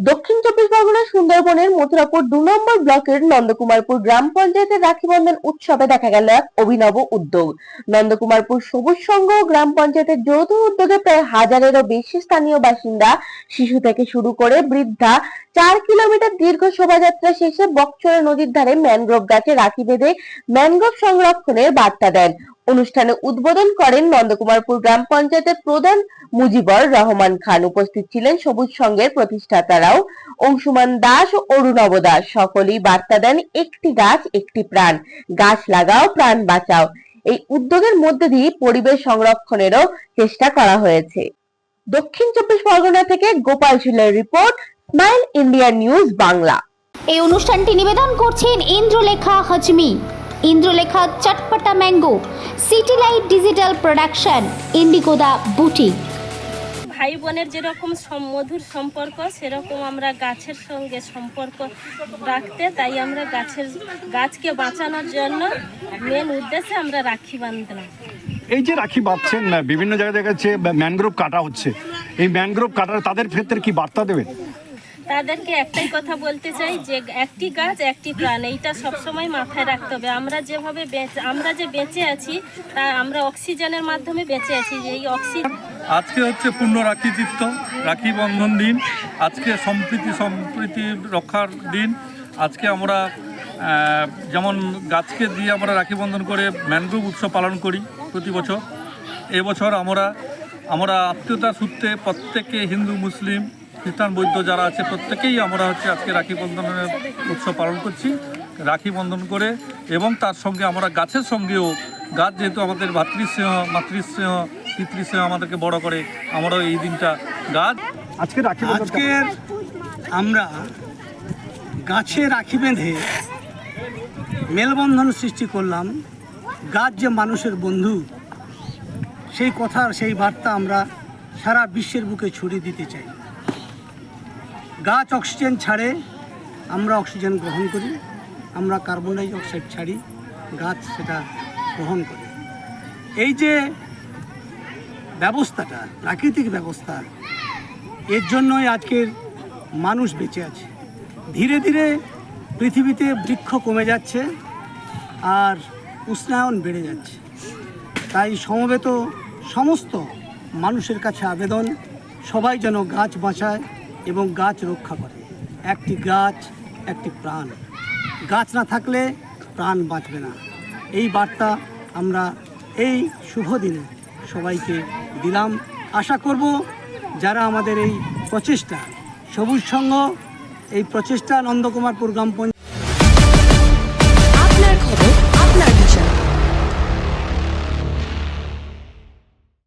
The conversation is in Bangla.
দক্ষিণ চব্বিশ পরগনার সুন্দরবনের মথুরাপুর দু নম্বর ব্লকের নন্দকুমারপুর গ্রাম পঞ্চায়েতের রাখি বন্ধন উৎসবে দেখা গেল এক অভিনব উদ্যোগ। নন্দকুমারপুর সবুজ সংঘ গ্রাম পঞ্চায়েতের যৌথ উদ্যোগে প্রায় হাজারেরও বেশি স্থানীয় বাসিন্দা, শিশু থেকে শুরু করে বৃদ্ধা, চার কিলোমিটার দীর্ঘ শোভাযাত্রা শেষে বকচরা নদীর ধারে ম্যানগ্রোভ গাছে রাখি বেঁধে ম্যানগ্রোভ সংরক্ষণের বার্তা দেন। অনুষ্ঠানে উদ্বোধন করেন নন্দকুমারপুর গ্রাম পঞ্চায়েতের প্রধান মুজিবর রহমান খান। উপস্থিত ছিলেন সবুজ সংঘের প্রতিষ্ঠাতারাও। অংশুমান দাস ও অরুণব দাস সকলেই বার্তা দেন, একটি গাছ, একটি প্রাণ। গাছ লাগাও, প্রাণ বাঁচাও। এই উদ্যোগের মধ্যে দিয়ে পরিবেশ সংরক্ষণেরও চেষ্টা করা হয়েছে। দক্ষিণ চব্বিশ পরগনা থেকে Gopal শীলের report, smile India news Bangla. এই অনুষ্ঠানটি নিবেদন করছেন Indralekha Hajmi. Indralekha Chatpata mango city light digital production ইন্ডিগোদা boutique ভাই বোনের যেরকম সম- মধুর সম্পর্ক সেরকম আমরা গাছের সঙ্গে সম্পর্ক রাখতে তাই আমরা গাছের গাছকে বাঁচানোর জন্য মেন উদ্দেশ্যে আমরা রাখি বাঁধলাম এই যে রাখি বাঁধছেন না, বিভিন্ন জায়গায় দেখা যাচ্ছে ম্যানগ্রোভ কাটা হচ্ছে। এই ম্যানগ্রোভ কাটার তাদের ক্ষেত্রে কি বার্তা দেবেন? তাদেরকে একটাই কথা বলতে চাই যে একটি গাছ, একটি প্রাণ, এইটা সবসময় মাথায় রাখতে হবে। আমরা যেভাবে আমরা যে বেঁচে আছি, তা আমরা অক্সিজেনের মাধ্যমে বেঁচে আছি এই অক্সিজেন আজকে হচ্ছে পূর্ণ রাখি তীর্থ, রাখি বন্ধন দিন। আজকে সম্প্রীতি সম্প্রীতি রক্ষার দিন। আজকে আমরা যেমন গাছকে দিয়ে আমরা রাখি বন্ধন করে ম্যানগ্রোভ উৎসব পালন করি প্রতি বছর। এবছর আমরা আমরা আত্মীয়তা সূত্রে প্রত্যেকে হিন্দু, মুসলিম খ্রিস্টান বৈদ্য যারা আছে প্রত্যেকেই আমরা হচ্ছে আজকে রাখি বন্ধনের উৎসব পালন করছি। রাখি বন্ধন করে এবং তার সঙ্গে আমরা গাছের সঙ্গেও গাছ যেহেতু আমাদের ভাতৃস্নেহ মাতৃস্নেহ পিতৃস্নেহ আমাদেরকে বড় করে আমরাও এই দিনটা গাছ আজকে রাখি আজকের আমরা গাছে রাখি বেঁধে মেলবন্ধন সৃষ্টি করলাম। গাছ যে মানুষের বন্ধু সেই কথার সেই বার্তা আমরা সারা বিশ্বের বুকে ছড়িয়ে দিতে চাই। গাছ অক্সিজেন ছাড়ে, আমরা অক্সিজেন গ্রহণ করি, আমরা কার্বন ডাই অক্সাইড ছাড়ি, গাছ সেটা গ্রহণ করে। এই যে ব্যবস্থাটা, প্রাকৃতিক ব্যবস্থা, এর জন্যই আজকের মানুষ বেঁচে আছে। ধীরে ধীরে পৃথিবীতে বৃক্ষ কমে যাচ্ছে আর উষ্ণায়ন বেড়ে যাচ্ছে। তাই সমবেত সমস্ত মানুষের কাছে আবেদন, সবাই যেন গাছ বাঁচায় এবং গাছ রক্ষা করে। একটি গাছ, একটি প্রাণ। গাছ না থাকলে প্রাণ বাঁচবে না। এই বার্তা আমরা এই শুভ দিনে সবাইকে দিলাম। আশা করব যারা আমাদের এই প্রচেষ্টা, সবুজ সংঘ এই প্রচেষ্টা নন্দকুমারপুর গ্রাম পঞ্চায়েত